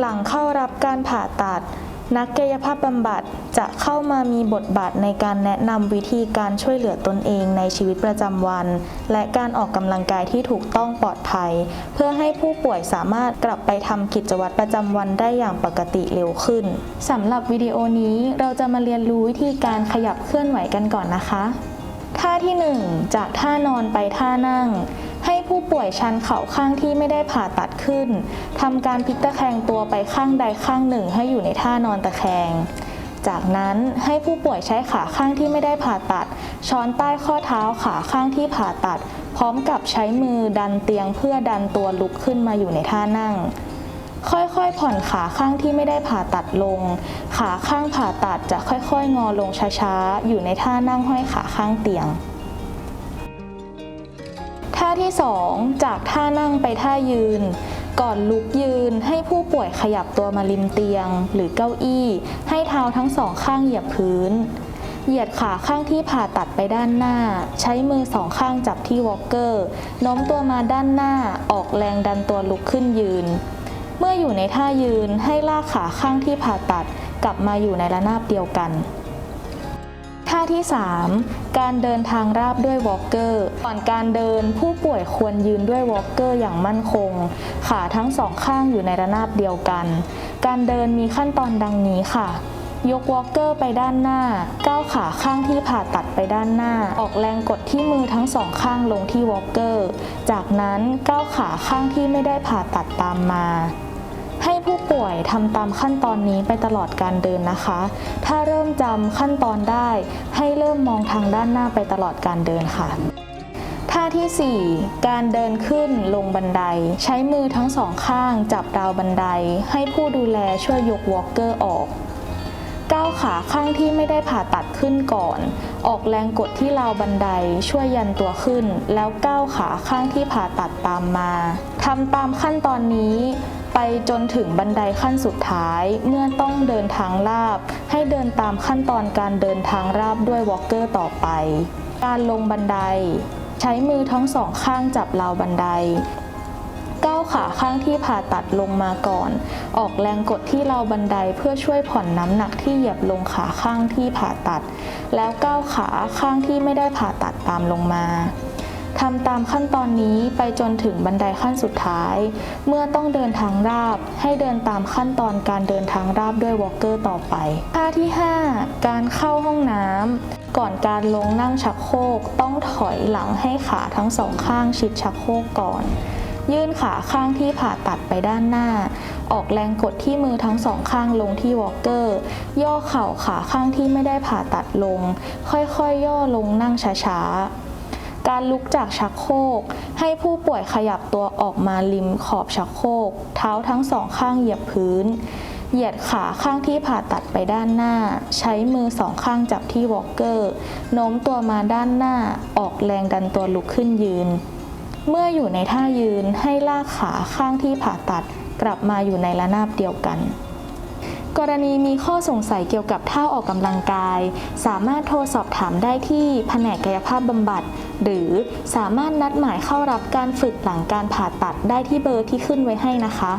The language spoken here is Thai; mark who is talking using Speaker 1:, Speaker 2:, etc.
Speaker 1: หลังเข้ารับการผ่าตัด นักกายภาพบำบัดจะเข้ามามีบทบาทในการแนะนำวิธีการช่วยเหลือตนเองในชีวิตประจำวัน และการออกกำลังกายที่ถูกต้องปลอดภัย เพื่อให้ผู้ป่วยสามารถกลับไปทำกิจวัตรประจำวันได้อย่างปกติเร็วขึ้นสำหรับวิดีโอนี้เราจะมาเรียนรู้วิธีการขยับเคลื่อนไหวกันก่อนนะคะ ท่าที่ 1 จากท่านอนไปท่านั่ง ผู้ป่วยชันเข่าข้างที่ไม่ได้ผ่าตัดขึ้นทำการพลิกตะแคงตัวไปข้างใดข้างหนึ่งให้อยู่ในท่านอนตะแคง จากนั้นให้ผู้ป่วยใช้ขาข้างที่ไม่ได้ผ่าตัด ช้อนใต้ข้อเท้าขาข้างที่ผ่าตัด พร้อมกับใช้มือดันเตียงเพื่อดันตัวลุกขึ้นมาอยู่ในท่านั่งค่อยๆ ผ่อนขาข้างที่ไม่ได้ผ่าตัดลง ขาข้างผ่าตัดจะค่อยๆ งอลงช้าๆ อยู่ในท่านั่งห้อยขาข้างเตียงาที่ 2 จากท่านั่งไปท่ายืน ก่อนลุกยืนให้ผู้ป่วยขยับตัวมาริมเตียง หรือเก้าอี้ ให้เท้าทั้งสองข้างเหยียบพื้น เหยียดขาข้างที่ผ่าตัดไปด้านหน้า ใช้มือสองข้างจับที่วอลเกอร์โน้มตัวมาด้านหน้าออกแรงดันตัวลุกขึ้นยืน เมื่ออยู่ในท่ายืนให้ลากขาข้างที่ผ่าตัด กลับมาอยู่ในระนาบเดียวกัน ท่าที่ 3 การเดินทางราบด้วยวอล์กเกอร์ก่อนการเดินผู้ป่วยควรยืนด้วยวอล์กเกอร์อย่างมั่นคง ขาทั้งสองข้างอยู่ในระนาบเดียวกัน การเดินมีขั้นตอนดังนี้ค่ะยกวอล์กเกอร์ไปด้านหน้า ก้าวขาข้างที่ผ่าตัดไปด้านหน้า ออกแรงกดที่มือทั้งสองข้างลงที่วอล์กเกอร์ จากนั้นก้าวขาข้างที่ไม่ได้ผ่าตัดตามมา ป่วยทำตามขั้นตอนนี้ไปตลอดการเดินนะคะ ถ้าเริ่มจำขั้นตอนได้ ให้เริ่มมองทางด้านหน้าไปตลอดการเดินค่ะท่าทีสี่ 4 การเดินขึ้นลงบันได ใช้มือทั้งสองข้างจับราวบันได ให้ผู้ดูแลช่วยยกวอล์กเกอร์ออกก้าวขาข้างที่ไม่ได้ผ่าตัดขึ้นก่อน ออกแรงกดที่ราวบันไดช่วยยันตัวขึ้น แล้วก้าวขาข้างที่ผ่าตัดตามมาทำตามขั้นตอนนี้ไปจนถึงบันไดขั้นสุดท้าย เมื่อต้องเดินทางราบ ให้เดินตามขั้นตอนการเดินทางราบด้วยวอล์กเกอร์ต่อไป การลงบันได ใช้มือทั้งสองข้างจับราวบันไดก้าวขาข้างที่ผ่าตัดลงมาก่อน ออกแรงกดที่ราวบันไดเพื่อช่วยผ่อนน้ำหนักที่เหยียบลงขาข้างที่ผ่าตัด แล้วก้าวขาข้างที่ไม่ได้ผ่าตัดตามลงมา ทำตามขั้นตอนนี้ไปจนถึงบันไดขั้นสุดท้าย เมื่อต้องเดินทางราบ ให้เดินตามขั้นตอนการเดินทางราบด้วยวอล์กเกอร์ต่อไปท่าที่ 5 การเข้าห้องน้ำก่อนการลงนั่งชักโครกต้องถอยหลังให้ขาทั้งสองข้างชิดชักโครกก่อน ยื่นขาข้างที่ผ่าตัดไปด้านหน้า ออกแรงกดที่มือทั้งสองข้างลงที่วอล์กเกอร์ ย่อเข่าขาข้างที่ไม่ได้ผ่าตัดลง ค่อยๆยย่อลงนั่งช้าๆ การลุกจากชักโครกให้ผู้ป่วยขยับตัวออกมาริมขอบชักโครกเท้าทั้งสองข้างเหยียบพื้น เหยียดขาข้างที่ผ่าตัดไปด้านหน้า ใช้มือสองข้างจับที่วอล์กเกอร์โน้มตัวมาด้านหน้าออกแรงดันตัวลุกขึ้นยืน เมื่ออยู่ในท่ายืนให้ลากขาข้างที่ผ่าตัดกลับมาอยู่ในระนาบเดียวกัน กรณีมีข้อสงสัยเกี่ยวกับท่าออกกำลังกาย สามารถโทรสอบถามได้ที่แผนกกายภาพบำบัด หรือสามารถนัดหมายเข้ารับการฝึกหลังการผ่าตัดได้ที่เบอร์ที่ขึ้นไว้ให้นะคะ